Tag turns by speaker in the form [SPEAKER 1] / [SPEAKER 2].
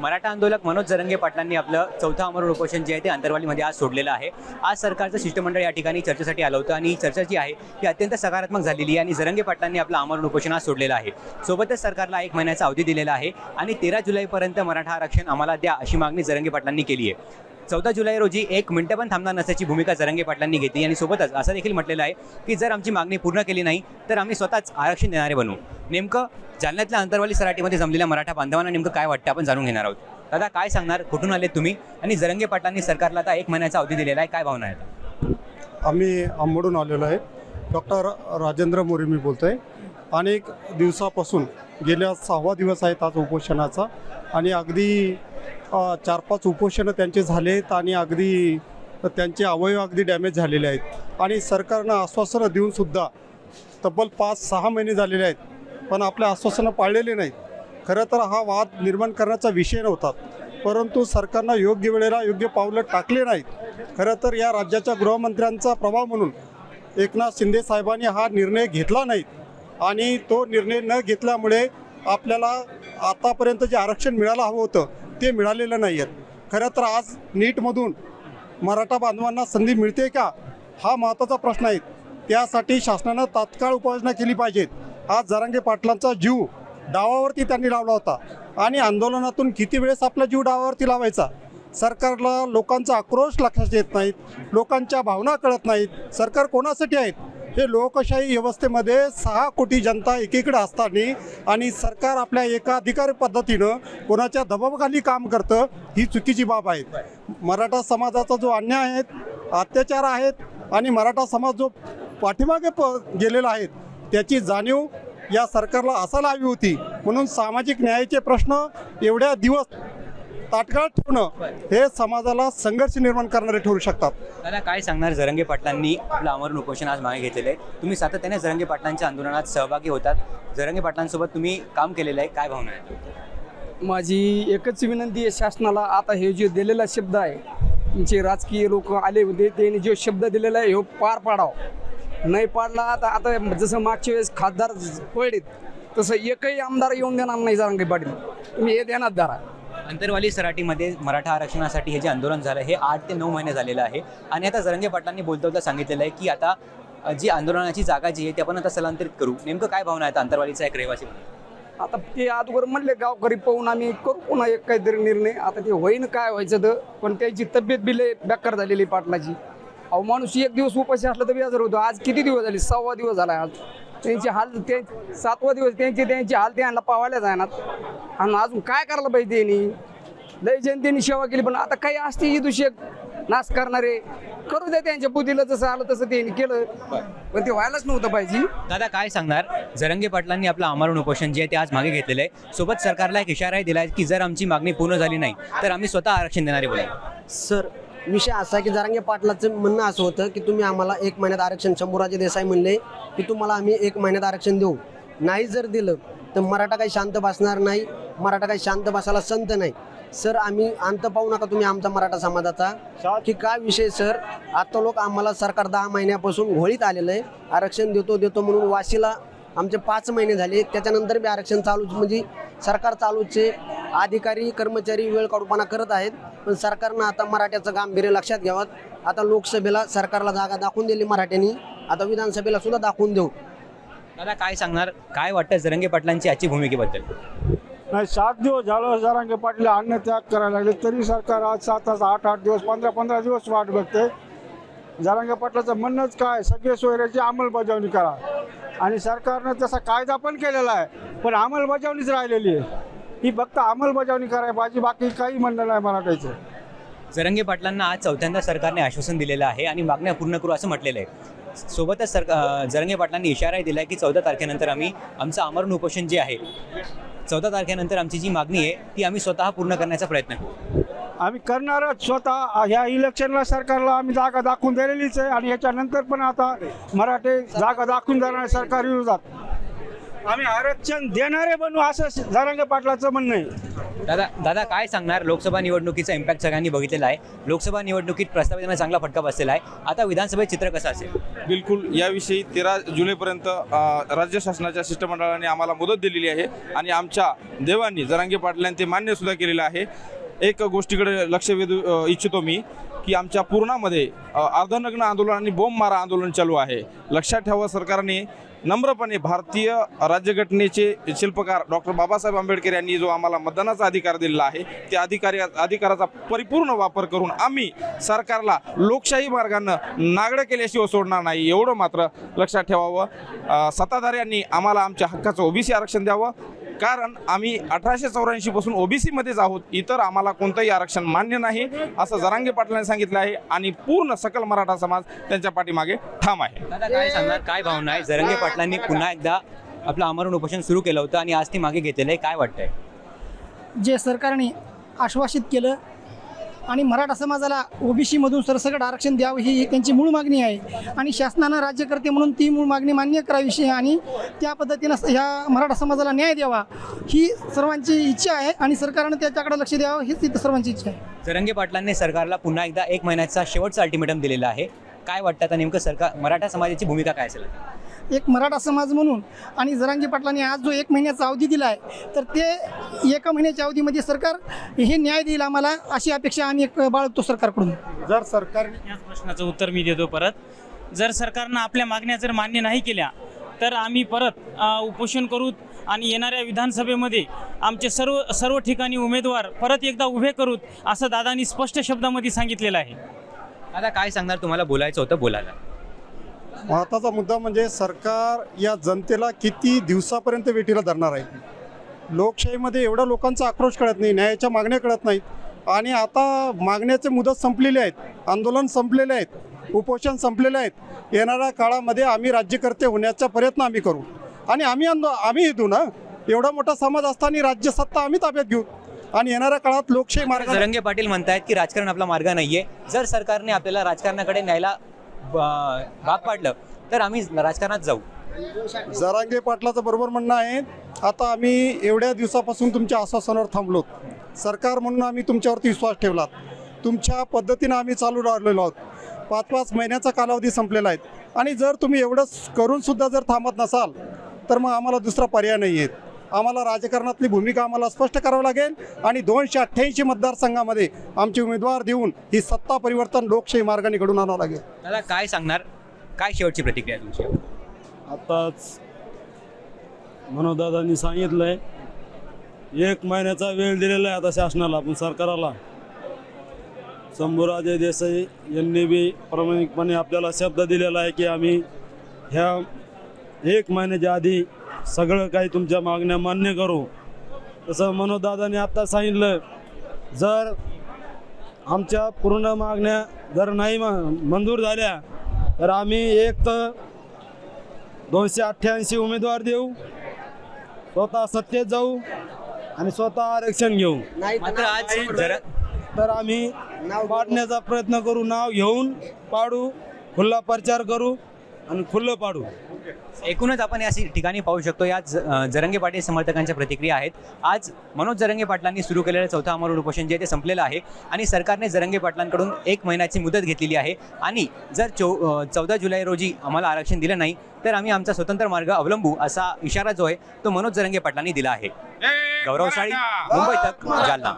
[SPEAKER 1] मराठा आंदोलक मनोज जरंगे पाटलांनी आपलं चौथं अमरण उपोषण जे आहे ते अंतरवालीमध्ये आज सोडलेलं आहे. आज सरकारचं शिष्टमंडळ या ठिकाणी चर्चेसाठी आलं होतं आणि चर्चा जी आहे ती अत्यंत सकारात्मक झालेली आहे आणि जरंगे पाटलांनी आपलं अमरण उपोषण आज सोडलेलं आहे. सोबतच सरकारला एक महिन्याचा अवधी दिलेला आहे आणि तेरा जुलैपर्यंत मराठा आरक्षण आम्हाला द्या अशी मागणी जरंगे पाटलांनी केली आहे. चौदा जुलै रोजी एक मिनटं पण थांबणार नसल्याची भूमिका जरंगे पाटलांनी घेतली. आणि सोबतच असं देखील म्हटलेलं आहे की जर आमची मागणी पूर्ण केली नाही तर आम्ही स्वतःच आरक्षण देणारे बनू. नेमकं जालन्यातल्या अंतरवाली सराटीमध्ये जमलेल्या मराठा बांधवांना नेमकं काय वाटतं आपण जाणून घेणार आहोत. दादा काय सांगणार? कुठून आले तुम्ही? आणि जरंगे पाटलांनी सरकारला आता एक महिन्याचा अवधी दिलेला आहे. काय भावना आहेत?
[SPEAKER 2] आम्ही आंबडून आलेलो आहे. डॉक्टर राजेंद्र मोरे मी बोलतो आहे अनेक दिवसापासून गेल्या सहावा दिवस आहेत आज उपोषणाचा आणि अगदी चार पाच उपोषणं त्यांचे झाले आहेत आणि अगदी त्यांचे अवयव अगदी डॅमेज झालेले आहेत. आणि सरकारनं आश्वासनं देऊनसुद्धा तब्बल पाच सहा महिने झालेले आहेत पण आपल्या आश्वासनं पाळलेले नाहीत. खरं तर हा वाद निर्माण करण्याचा विषय नव्हता परंतु सरकारनं योग्य वेळेला योग्य पावलं टाकले नाहीत. खरं तर या राज्याच्या गृहमंत्र्यांचा प्रभाव म्हणून एकनाथ शिंदे साहेबांनी हा निर्णय घेतला नाही आणि तो निर्णय न घेतल्यामुळे आपल्याला आतापर्यंत जे आरक्षण मिळायला हवं होतं ते मिळालेलं नाही आहेत खरं तर आज नीटमधून मराठा बांधवांना संधी मिळते का हा महत्त्वाचा प्रश्न आहे. त्यासाठी शासनानं तात्काळ उपाययोजना केली पाहिजेत. आज जरांगे पाटलांचा जीव डावावरती त्यांनी लावला होता आणि आंदोलनातून किती वेळेस आपला जीव डावावरती लावायचा? सरकारला लोकांचा आक्रोश लक्षात येत नाहीत लोकांच्या भावना कळत नाहीत. सरकार कोणासाठी आहेत? हे लोकशाही व्यवस्थेमध्ये सहा कोटी जनता एकीकडे असताना आणि सरकार आपल्या एकाधिकार पद्धतीनं कोणाच्या दबावाखाली काम करतं ही चुकीची बाब आहे. मराठा समाजाचा जो अन्याय आहेत अत्याचार आहेत आणि मराठा समाज जो पाठीमागे प गेलेला आहे त्याची जाणीव या सरकारला असायला हवी होती. म्हणून सामाजिक न्यायाचे प्रश्न एवढ्या दिवस ताटकाळ ठेवणं हे समाजाला संघर्ष निर्माण करणारे ठरू शकतात.
[SPEAKER 1] दादा काय सांगणार जरंगे पाटलांनी आपलं अमरण उपोषण आज मागे घेतलेलं आहे? तुम्ही सातत्याने जरंगे पाटलांच्या आंदोलनात सहभागी होतात. जरंगे पाटलांसोबत तुम्ही काम केलेलं आहे. काय भावना आहेत
[SPEAKER 3] माझी एकच विनंती आहे शासनाला. आता हे जे दिलेला शब्द आहे तुमचे राजकीय लोक आले होते त्यांनी जो शब्द दिलेला आहे ह्यो पार पाडावा. नाही पाडला आता आता जसं मागच्या वेळेस खासदार पडलेत तसं एकही आमदार येऊन देणार नाही जारांगे पाटील. तुम्ही हे देणार दारा
[SPEAKER 1] अंतरवाली सराटीमध्ये मराठा आरक्षणासाठी हे जे आंदोलन झालं हे आठ ते नऊ महिने झालेलं आहे. आणि आता जरंगे पाटलांनी बोलता सांगितलेलं आहे की आता जी आंदोलनाची जागा जी आहे ती आपण आता स्थलांतरित करू. नेमकं काय भावना आहेत अंतरवालीचा एक रहिवासी
[SPEAKER 3] आता ते अगोदर म्हणले गावकरी पाहून आम्ही करू पुन्हा एक काहीतरी निर्णय. आता ते होईन काय व्हायचं तर पण त्याची तब्येत बिले बेकार झालेली पाटलाची. अहो माणूस एक दिवस उपाशी असला तर बेजार होतो. आज किती दिवस झाले? सव्वा दिवस झाला आज. त्यांची हाल ते सातवा दिवस त्यांची त्यांची हाल त्यांना पावायला जाणार. आणि अजून काय करायला पाहिजे त्यांनी? लय जनतेने सेवा केली पण आता काही असते ही दूषक नाश करणारे. करू द्या त्यांच्या बुद्धीला जसं आलं तसं त्यांनी केलं. पण ते व्हायलाच नव्हतं पाहिजे.
[SPEAKER 1] दादा काय सांगणार? जरंगे पाटलांनी आपलं अमरण उपोषण जे आहे ते आज मागे घेतलेलं आहे. सोबत सरकारला एक इशाराही दिला आहे की जर आमची मागणी पूर्ण झाली नाही तर आम्ही स्वतः आरक्षण देणारे बोला
[SPEAKER 4] सर विषय असा की जरांगे पाटलाचं म्हणणं असं होतं की तुम्ही आम्हाला एक महिन्यात आरक्षण शंभूराजे देसाई म्हणले की तुम्हाला आम्ही एक महिन्यात आरक्षण देऊ. नाही जर दिलं तर मराठा काही शांत बसणार नाही मराठा काही शांत बसायला संत नाही. सर आम्ही अंत पाहू नका तुम्ही आमचा मराठा समाजाचा. की काय विषय सर? आता लोक आम्हाला सरकार दहा महिन्यापासून घोळीत आलेलं आहे. आरक्षण देतो देतो म्हणून वाशीला आमचे पाच महिने झाले. त्याच्यानंतर बी आरक्षण चालूच म्हणजे सरकार चालूचे. अधिकारी कर्मचारी वेळ काढूपणा करत आहेत पण सरकारनं आता मराठ्याचं गांभीर्य लक्षात घ्यावं. आता लोकसभेला सरकारला जागा दाखवून दिली मराठ्यांनी. आता विधानसभेला सुद्धा दाखवून देऊ.
[SPEAKER 1] दादा काय सांगणार? काय वाटतं जरंगे पाटलांची आजची भूमिकेबद्दल?
[SPEAKER 5] नाही सात दिवस झालं जरांगे पाटील अन्न त्याग करायला लागले. तरी सरकार आज सात तास आठ आठ दिवस पंधरा पंधरा दिवस वाट बघते. जरांगे पाटलाचं म्हणणंच काय सगळे सोयऱ्याची अंमलबजावणी करा. आणि सरकारनं तसा कायदा पण केलेला आहे पण अंमलबजावणीच राहिलेली आहे. ही फक्त अंमलबजावणी करायला पाहिजे बाकी काही म्हणणं नाही मराठायचं
[SPEAKER 1] जरंगे पाटलांना आज चौथ्यांदा सरकारने आश्वासन दिलेलं आहे आणि मागण्या पूर्ण करू असं म्हटलेलं आहे. सोबतच सर जरंगे पाटलांनी इशाराही दिला आहे की चौदा तारखेनंतर आम्ही आमचं अमरण उपोषण जे आहे चौदा तारखेनंतर आमची जी मागणी आहे ती आम्ही स्वतः पूर्ण करण्याचा प्रयत्न करू.
[SPEAKER 5] आम्ही करणारच स्वतः ह्या इलेक्शनला सरकारला आम्ही जागा दाखवून दिलेलीच आहे आणि याच्यानंतर पण आता मराठे जागा दाखवून देणार सरकार विरोधात. आम्ही आरक्षण देणारे बनू असं जरांगे पाटलाचं म्हणणं आहे.
[SPEAKER 1] दादा दादा काय सांगणार? लोकसभा निवडणुकीचा इम्पॅक्ट सगळ्यांनी बघितलेला आहे. लोकसभा निवडणुकीत प्रस्तावितांना चांगला फटका बसलेला आहे. आता विधानसभेत चित्र कसं असेल?
[SPEAKER 6] बिलकुल याविषयी तेरा जुलैपर्यंत अ, राज्य शासनाच्या शिष्टमंडळाने आम्हाला मुदत दिलेली आहे आणि आमच्या देवांनी जरांगे पाटलांनी ते मान्य सुद्धा केलेलं आहे. एक गोष्टीकडे लक्ष वेधू अ, इच्छितो मी. की आमच्या पूर्णामध्ये अर्धनग्न आंदोलन आणि बोंब मारा आंदोलन चालू आहे. लक्षात ठेवा सरकारने नम्रपणे भारतीय राज्यघटनेचे शिल्पकार डॉक्टर बाबासाहेब आंबेडकर यांनी जो आम्हाला मतदानाचा अधिकार दिलेला आहे त्या अधिकारी अधिकाराचा परिपूर्ण वापर करून आम्ही सरकारला लोकशाही मार्गानं नागडं केल्याशिवाय सोडणार नाही एवढं मात्र लक्षात ठेवावं. सत्ताधाऱ्यांनी आम्हाला आमच्या हक्काचं ओबीसी आरक्षण द्यावं. कारण आम्ही अठराशे चौऱ्याऐंशी पासून ओबीसीमध्येच आहोत. इतर आम्हाला कोणतंही आरक्षण मान्य नाही असं जरांगे पाटलांनी सांगितलं आहे आणि पूर्ण सकल मराठा समाज त्यांच्या पाठीमागे ठाम आहे.
[SPEAKER 1] दादा काय सांगणार? काय भावना आहे? जरंगे पाटलांनी पुन्हा एकदा आपलं आमरण उपोषण सुरू केलं होतं आणि आज ते मागे घेतलेलं आहे. काय वाटतंय?
[SPEAKER 7] जे सरकारने आश्वासित केलं आणि मराठा समाजाला ओबीसीमधून सरसकट आरक्षण द्यावं ही त्यांची मूळ मागणी आहे. आणि शासनानं राज्यकर्ते म्हणून ती मूळ मागणी मान्य करावीशी आणि त्या पद्धतीनं ह्या मराठा समाजाला न्याय द्यावा ही सर्वांची इच्छा आहे आणि सरकारनं त्याच्याकडे लक्ष द्यावं हीच इथं सर्वांची इच्छा आहे.
[SPEAKER 1] जरंगे पाटलांनी सरकारला पुन्हा एकदा एक महिन्याचा शेवटचा अल्टिमेटम दिलेला आहे. काय वाटतं आता नेमकं सरकार मराठा समाजाची भूमिका काय असेल
[SPEAKER 7] एक मराठा समाज म्हणून आणि जरांगी पाटलांनी आज जो एक महिन्याचा अवधी दिला आहे तर ते एका महिन्याच्या अवधीमध्ये सरकार हे न्याय देईल आम्हाला अशी अपेक्षा आम्ही एक बाळगतो सरकारकडून.
[SPEAKER 2] जर सरकार
[SPEAKER 8] याच प्रश्नाचं उत्तर मी देतो परत. जर सरकारनं आपल्या मागण्या जर मान्य नाही केल्या तर आम्ही परत उपोषण करू आणि येणाऱ्या विधानसभेमध्ये आमचे सर्व सर्व ठिकाणी उमेदवार परत एकदा उभे करूत असं दादांनी स्पष्ट शब्दामध्ये सांगितलेलं आहे.
[SPEAKER 1] आता काय सांगणार? तुम्हाला बोलायचं होतं बोलायला.
[SPEAKER 2] महत्त्वाचा मुद्दा म्हणजे सरकार या जनतेला किती दिवसापर्यंत वेठीला धरणार आहे? लोकशाहीमध्ये एवढ्या लोकांचा आक्रोश कळत नाही न्यायाच्या मागण्या कळत नाहीत. आणि आता मागण्याचे मुदत संपलेले आहेत आंदोलन संपलेले आहेत उपोषण संपलेले आहेत. येणाऱ्या काळामध्ये आम्ही राज्यकर्ते होण्याचा प्रयत्न आम्ही करू. आणि आम्ही आंदो आम्ही येतो ना? एवढा मोठा समाज असताना राज्य सत्ता आम्ही ताब्यात घेऊ. आणि येणाऱ्या काळात लोकशाही मार्ग
[SPEAKER 1] रंगे पाटील म्हणतायत की राजकारण आपला मार्ग नाहीये. जर सरकारने आपल्याला राजकारणाकडे न्यायला भाग पाडलं तर आम्ही राजकारणात जाऊ.
[SPEAKER 2] जरांगे पाटलाचं बरोबर म्हणणं आहे. आता आम्ही एवढ्या दिवसापासून तुमच्या आश्वासनावर थांबलो सरकार म्हणून आम्ही तुमच्यावरती विश्वास ठेवलात. तुमच्या पद्धतीनं आम्ही चालू राहिलेलो आहोत. पाच पाच महिन्याचा कालावधी संपलेला आहे. आणि जर तुम्ही एवढंच करून सुद्धा जर थांबत नसाल तर मग आम्हाला दुसरा पर्याय नाही आहेत आम्हाला राजकारणातली भूमिका आम्हाला स्पष्ट करावं लागेल. आणि दोनशे अठ्ठ्याऐंशी मतदारसंघामध्ये आमचे उमेदवार देऊन ही सत्ता परिवर्तन लोकशाही मार्गाने घडून आणावं लागेल.
[SPEAKER 1] दादा काय सांगणार? काय शेवटची प्रतिक्रिया आहे तुमची?
[SPEAKER 9] आताच मनोदादांनी सांगितलंय एक महिन्याचा वेळ दिलेला आहे आता शासनाला आपण सरकाराला. शंभूराजे देसाई यांनी बी प्रामाणिकपणे आपल्याला शब्द दिलेला आहे की आम्ही ह्या एक महिन्याच्या आधी सगळं काही तुमच्या मागण्या मान्य करू. तसं मनोदादांनी आत्ता सांगितलं जर आमच्या पूर्ण मागण्या जर नाही म- मंजूर झाल्या तर आम्ही एक तर दोनशे अठ्ठ्याऐंशी उमेदवार देऊ स्वतः सत्तेत जाऊ आणि स्वतः आरक्षण घेऊ.
[SPEAKER 4] नाही तर
[SPEAKER 1] मात्र आज जर
[SPEAKER 9] तर आम्ही
[SPEAKER 4] नाव
[SPEAKER 9] पाडण्याचा प्रयत्न करू नाव घेऊन पाडू खुल्ला प्रचार करू आणि खुल्लं पाडू.
[SPEAKER 1] एकूणच आपण या ठिकाणी पाहू शकतो या जरंगे पाटील समर्थकांच्या प्रतिक्रिया आहेत. आज मनोज जरंगे पाटलांनी सुरू केलेलं चौथा अमर उपोषण जे ते संपलेलं आहे आणि सरकारने जरंगे पाटलांकडून एक महिन्याची मुदत घेतलेली आहे. आणि जर चौ चौदा जुलै रोजी आम्हाला आरक्षण दिलं नाही तर आम्ही आमचा स्वतंत्र मार्ग अवलंबू असा इशारा जो आहे तो मनोज जरंगे पाटलांनी दिला आहे. गौरव साळी मुंबई तक जालना.